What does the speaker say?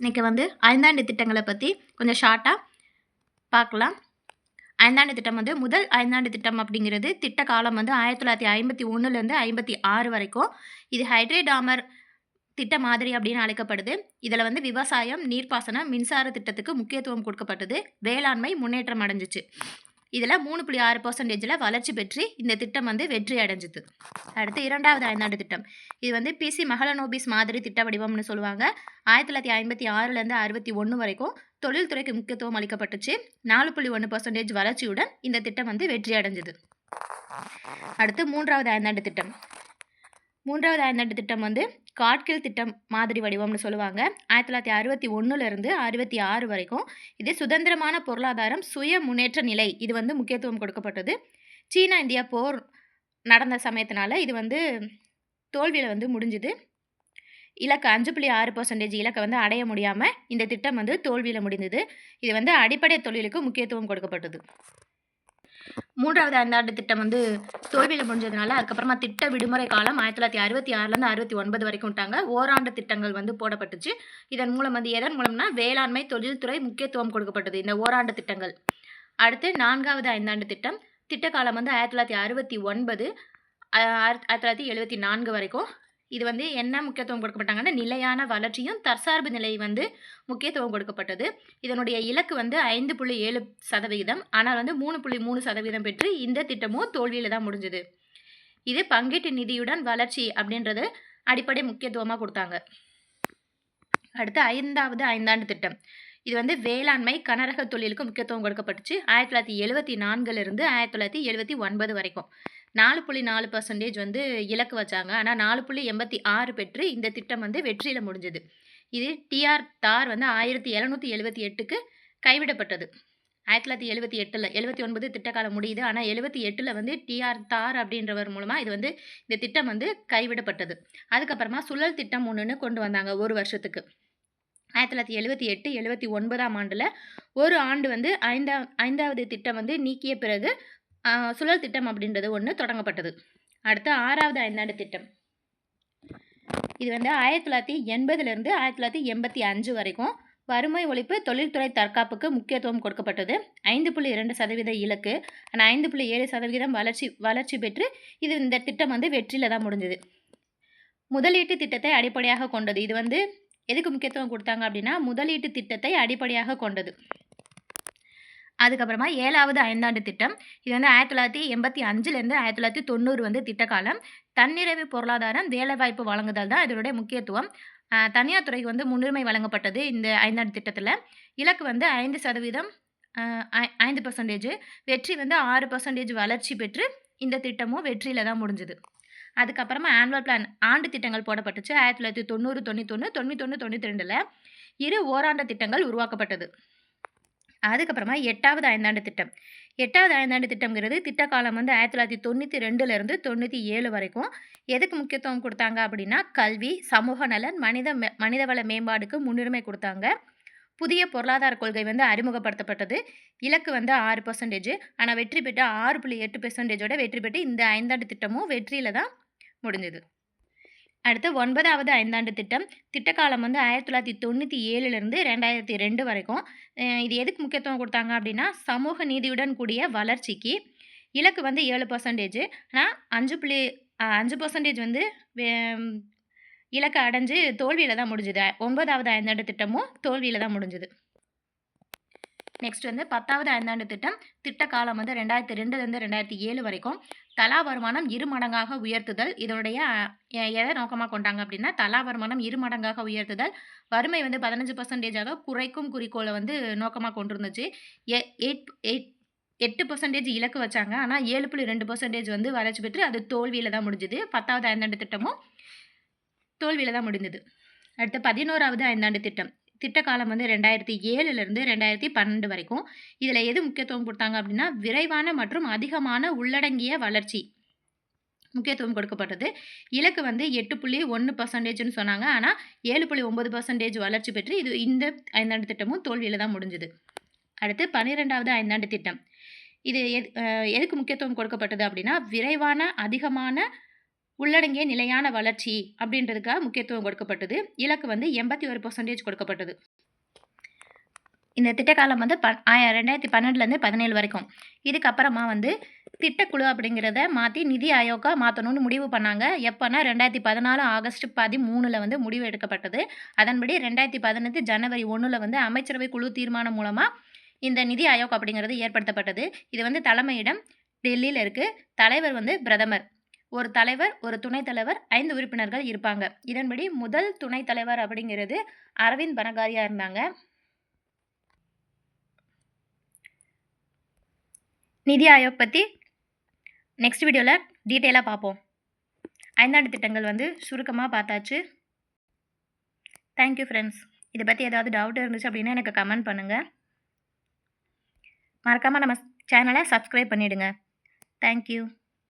இன்றைக்கி வந்து ஐந்தாண்டு திட்டங்களை பற்றி கொஞ்சம் ஷார்ட்டாக பார்க்கலாம். ஐந்தாண்டு திட்டம் வந்து முதல் ஐந்தாண்டு திட்டம் அப்படிங்கிறது திட்ட காலம் வந்து ஆயிரத்தி தொள்ளாயிரத்தி ஐம்பத்தி ஒன்றுலேருந்து ஐம்பத்தி ஆறு வரைக்கும். இது ஹைட்ரேடாமர் திட்ட மாதிரி அப்படின்னு அழைக்கப்படுது. இதில் வந்து விவசாயம் நீர்ப்பாசனம் மின்சார திட்டத்துக்கு முக்கியத்துவம் கொடுக்கப்பட்டது. வேளாண்மை முன்னேற்றம் அடைஞ்சிச்சு. இதில் மூணு புள்ளி ஆறு பர்சன்டேஜில் வளர்ச்சி பெற்று இந்த திட்டம் வந்து வெற்றி அடைஞ்சிது. அடுத்து இரண்டாவது ஐந்தாண்டு திட்டம். இது வந்து பிசி மகளனோபிஸ் மாதிரி திட்ட வடிவம்னு சொல்லுவாங்க. ஆயிரத்தி தொள்ளாயிரத்தி ஐம்பத்தி ஆறுலேருந்து அறுபத்தி ஒன்று வரைக்கும் தொழில்துறைக்கு முக்கியத்துவம் அளிக்கப்பட்டுச்சு. நாலு புள்ளி ஒன்று பர்சன்டேஜ் வளர்ச்சியுடன் இந்த திட்டம் வந்து வெற்றி அடைஞ்சது. அடுத்து மூன்றாவது ஐந்தாண்டு திட்டம். மூன்றாவது ஐந்தாண்டு திட்டம் வந்து காட்கில் திட்டம் மாதிரி வடிவம்னு சொல்லுவாங்க. ஆயிரத்தி தொள்ளாயிரத்தி அறுபத்தி ஒன்றுலேருந்து அறுபத்தி ஆறு வரைக்கும் இது சுதந்திரமான பொருளாதாரம் சுய முன்னேற்ற நிலை. இது வந்து முக்கியத்துவம் கொடுக்கப்பட்டது. சீனா இந்தியா போர் நடந்த சமயத்தினால இது வந்து தோல்வியில் வந்து முடிஞ்சுது. இலக்கு அஞ்சு புள்ளி ஆறு பர்சன்டேஜ் இலக்கை வந்து அடைய முடியாமல் இந்த திட்டம் வந்து தோல்வியில் முடிந்தது. இது வந்து அடிப்படை தொழிலுக்கு முக்கியத்துவம் கொடுக்கப்பட்டது. மூன்றாவது ஐந்தாண்டு திட்டம் வந்து தோல்வியில் முடிஞ்சதுனால அதுக்கப்புறமா திட்ட விடுமுறை காலம் ஆயிரத்தி தொள்ளாயிரத்தி அறுபத்தி ஆறுலேருந்து அறுபத்தி ஒன்பது வரைக்கும் விட்டாங்க. ஓராண்டு திட்டங்கள் வந்து போடப்பட்டுச்சு. இதன் மூலம் வந்து எதன் மூலம்னா வேளாண்மை தொழில்துறை முக்கியத்துவம் கொடுக்கப்பட்டது இந்த ஓராண்டு திட்டங்கள். அடுத்து நான்காவது ஐந்தாண்டு திட்டம். திட்ட காலம் வந்து ஆயிரத்தி தொள்ளாயிரத்தி அறுபத்தி ஒன்பது ஆயிரத்தி தொள்ளாயிரத்தி எழுபத்தி நான்கு வரைக்கும் இது வந்து என்ன முக்கியத்துவம் கொடுக்கப்பட்டாங்கன்னா நிலையான வளர்ச்சியும் தற்சார்பு நிலை வந்து முக்கியத்துவம் கொடுக்கப்பட்டது. இதனுடைய இலக்கு வந்து ஐந்து புள்ளி ஏழு சதவிகிதம். ஆனால் வந்து மூணு புள்ளி மூணு சதவீதம் பெற்று இந்த திட்டமும் தோல்வியில் தான் முடிஞ்சுது. இது பங்கீட்டு நிதியுடன் வளர்ச்சி அப்படின்றது அடிப்படை முக்கியத்துவமாக கொடுத்தாங்க. அடுத்து ஐந்தாவது ஐந்தாண்டு திட்டம். இது வந்து வேளாண்மை கனரக தொழிலுக்கு முக்கியத்துவம் கொடுக்கப்பட்டுச்சு. ஆயிரத்தி தொள்ளாயிரத்தி எழுபத்தி நான்குலேருந்து ஆயிரத்தி தொள்ளாயிரத்தி எழுபத்தி ஒன்பது வரைக்கும். நாலு புள்ளி நாலு பர்சன்டேஜ் வந்து இலக்கு வச்சாங்க. ஆனால் நாலு புள்ளி எண்பத்தி ஆறு பெற்று இந்த திட்டம் வந்து வெற்றியில் முடிஞ்சது. இது டிஆர் தார் வந்து ஆயிரத்தி எழுநூற்றி எழுபத்தி எட்டுக்கு கைவிடப்பட்டது. ஆயிரத்தி தொள்ளாயிரத்தி எழுபத்தி எட்டில் எழுபத்தி ஒன்பது திட்டக்காலம் முடியுது. ஆனால் எழுபத்தி எட்டில் வந்து டிஆர் தார் அப்படின்றவர் மூலமாக இது வந்து இந்த திட்டம் வந்து கைவிடப்பட்டது. அதுக்கப்புறமா சுழல் திட்டம் ஒன்றுன்னு கொண்டு வந்தாங்க ஒரு வருஷத்துக்கு. ஆயிரத்தி தொள்ளாயிரத்தி எழுபத்தி எட்டு எழுபத்தி ஒன்பதாம் ஆண்டில் ஒரு ஆண்டு வந்து ஐந்தா ஐந்தாவது திட்டம் வந்து நீக்கிய பிறகு சுழல் திட்டம் அப்படின்றது ஒன்று தொடங்கப்பட்டது. அடுத்து ஆறாவது ஐந்தாண்டு திட்டம். இது வந்து ஆயிரத்தி தொள்ளாயிரத்தி எண்பதுலேருந்து ஆயிரத்தி தொள்ளாயிரத்தி எண்பத்தி அஞ்சு வரைக்கும் வறுமை ஒழிப்பு தொழில்துறை தற்காப்புக்கு முக்கியத்துவம் கொடுக்கப்பட்டது. ஐந்து புள்ளி இரண்டு சதவீத இலக்கு ஆனால் ஐந்து புள்ளி ஏழு சதவீதம் வளர்ச்சி வளர்ச்சி பெற்று இது இந்த திட்டம் வந்து வெற்றியில் தான் முடிஞ்சது. முதலீட்டு திட்டத்தை அடிப்படையாக கொண்டது. இது வந்து எதுக்கு முக்கியத்துவம் கொடுத்தாங்க அப்படின்னா முதலீட்டு திட்டத்தை அடிப்படையாக கொண்டது. அதுக்கப்புறமா ஏழாவது ஐந்தாண்டு திட்டம். இது வந்து ஆயிரத்தி தொள்ளாயிரத்தி எண்பத்தி அஞ்சுலேருந்து ஆயிரத்தி தொள்ளாயிரத்தி தொண்ணூறு வந்து திட்டக்காலம். தன்னிறைவு பொருளாதாரம் வேலைவாய்ப்பு வழங்குதல் தான் இதனுடைய முக்கியத்துவம். தனியார் துறைக்கு வந்து முன்னுரிமை வழங்கப்பட்டது இந்த ஐந்தாண்டு திட்டத்தில். இலக்கு வந்து ஐந்து சதவீதம் ஐந்து பர்சன்டேஜ் வெற்றி வந்து ஆறு பர்சன்டேஜ் வளர்ச்சி பெற்று இந்த திட்டமும் வெற்றியில் தான் முடிஞ்சுது. அதுக்கப்புறமா ஆனுவல் பிளான் ஆண்டு திட்டங்கள் போடப்பட்டுச்சு. ஆயிரத்தி தொள்ளாயிரத்தி தொண்ணூறு தொண்ணூத்தொன்று தொண்ணூத்தொன்று தொண்ணூற்றி ரெண்டில் இரு ஓராண்டு திட்டங்கள் உருவாக்கப்பட்டது. அதுக்கப்புறமா எட்டாவது ஐந்தாண்டு திட்டம். எட்டாவது ஐந்தாண்டு திட்டம்ங்கிறது திட்டக்காலம் வந்து ஆயிரத்தி தொள்ளாயிரத்தி தொண்ணூற்றி ரெண்டுலேருந்து தொண்ணூற்றி ஏழு வரைக்கும். எதுக்கு முக்கியத்துவம் கொடுத்தாங்க அப்படின்னா கல்வி சமூக நலன் மனித மனிதவள மேம்பாடுக்கு முன்னுரிமை கொடுத்தாங்க. புதிய பொருளாதார கொள்கை வந்து அறிமுகப்படுத்தப்பட்டது. இலக்கு வந்து ஆறு பர்சன்டேஜ் ஆனால் வெற்றி பெற்ற ஆறு புள்ளி எட்டு பெர்சன்டேஜோட வெற்றி பெற்று இந்த ஐந்தாண்டு திட்டமும் வெற்றியில் தான் முடிஞ்சது. அடுத்து ஒன்பதாவது ஐந்தாண்டு திட்டம். திட்டக்காலம் வந்து ஆயிரத்தி தொள்ளாயிரத்தி தொண்ணூற்றி ஏழுலேருந்து ரெண்டாயிரத்தி ரெண்டு வரைக்கும். இது எதுக்கு முக்கியத்துவம் கொடுத்தாங்க அப்படின்னா சமூக நீதியுடன் கூடிய வளர்ச்சிக்கு. இலக்கு வந்து ஏழு பர்சன்டேஜ் ஆனால் அஞ்சு புள்ளி அஞ்சு பர்சன்டேஜ் வந்து இலக்கை அடைஞ்சு தோல்வியில் தான் முடிஞ்சுது. ஒன்பதாவது ஐந்தாண்டு திட்டமும் தோல்வியில் தான் முடிஞ்சுது. நெக்ஸ்ட் வந்து பத்தாவது ஐந்தாண்டு திட்டம் திட்ட காலம் வந்து ரெண்டாயிரத்தி ரெண்டுலேருந்து ரெண்டாயிரத்தி ஏழு வரைக்கும். தலா வருமானம் இரு மடங்காக உயர்த்துதல். இதனுடைய எதை நோக்கமாக கொண்டாங்க அப்படின்னா தலா வருமானம் இரு மடங்காக உயர்த்துதல். வறுமை வந்து பதினஞ்சு பர்சன்டேஜாக குறைக்கும் குறிக்கோளை வந்து நோக்கமாக கொண்டிருந்துச்சு. எயிட் எயிட் எட்டு பர்சன்டேஜ் இலக்கு வச்சாங்க. ஆனால் ஏழு புள்ளி ரெண்டு பர்சன்டேஜ் வந்து வளர்ச்சி பெற்று அது தோல்வியில் தான் முடிஞ்சுது. பத்தாவது ஐந்தாண்டு திட்டமும் தோல்வியில் தான் முடிந்தது அடுத்து பதினோராவது ஐந்தாண்டு திட்டம். திட்டக்காலம் வந்து ரெண்டாயிரத்தி ஏழுலேருந்து ரெண்டாயிரத்தி பன்னெண்டு வரைக்கும். இதில் எது முக்கியத்துவம் கொடுத்தாங்க அப்படின்னா விரைவான மற்றும் அதிகமான உள்ளடங்கிய வளர்ச்சி முக்கியத்துவம் கொடுக்கப்பட்டது. இலக்கு வந்து எட்டு புள்ளி ஒன்று பர்சன்டேஜ்னு சொன்னாங்க. ஆனால் ஏழு புள்ளி ஒம்பது பர்சன்டேஜ் வளர்ச்சி பெற்று இது இந்த ஐந்தாண்டு திட்டமும் தோல்வியில் தான் முடிஞ்சுது. அடுத்து பன்னிரெண்டாவது ஐந்தாண்டு திட்டம். இது எது எதுக்கு முக்கியத்துவம் கொடுக்கப்பட்டது அப்படின்னா விரைவான அதிகமான உள்ளடங்கிய நிலையான வளர்ச்சி அப்படின்றதுக்காக முக்கியத்துவம் கொடுக்கப்பட்டது. இலக்கு வந்து எண்பத்தி ஒரு பர்சன்டேஜ் கொடுக்கப்பட்டது. இந்த திட்டக்காலம் வந்து ப ரெண்டாயிரத்தி பன்னெண்டுலேருந்து பதினேழு வரைக்கும். இதுக்கப்புறமா வந்து திட்டக்குழு அப்படிங்கிறத மாற்றி நிதி ஆயோக்கா மாற்றணும்னு முடிவு பண்ணாங்க. எப்போனா ரெண்டாயிரத்தி பதினாலு ஆகஸ்ட் பதிமூணில் வந்து முடிவு எடுக்கப்பட்டது. அதன்படி ரெண்டாயிரத்தி பதினெட்டு ஜனவரி ஒன்றில் வந்து அமைச்சரவை குழு தீர்மானம் மூலமாக இந்த நிதி ஆயோக் அப்படிங்கிறது ஏற்படுத்தப்பட்டது. இது வந்து தலைமையிடம் டெல்லியில் இருக்குது தலைவர் வந்து பிரதமர். ஒரு தலைவர் ஒரு துணைத் தலைவர் ஐந்து உறுப்பினர்கள் இருப்பாங்க. இதன்படி முதல் துணைத் தலைவர் அப்படிங்கிறது அரவிந்த் பனகாரியா இருந்தாங்க. நிதி ஆயோக் பற்றி நெக்ஸ்ட் வீடியோவில் டீட்டெயிலாக பார்ப்போம் ஐந்தாண்டு திட்டங்கள் வந்து சுருக்கமாக பார்த்தாச்சு. தேங்க்யூ ஃப்ரெண்ட்ஸ் இதை பற்றி ஏதாவது டவுட் இருந்துச்சு அப்படின்னா எனக்கு கமெண்ட் பண்ணுங்கள் மறக்காமல் நம்ம சேனலை சப்ஸ்கிரைப் பண்ணிவிடுங்க தேங்க்யூ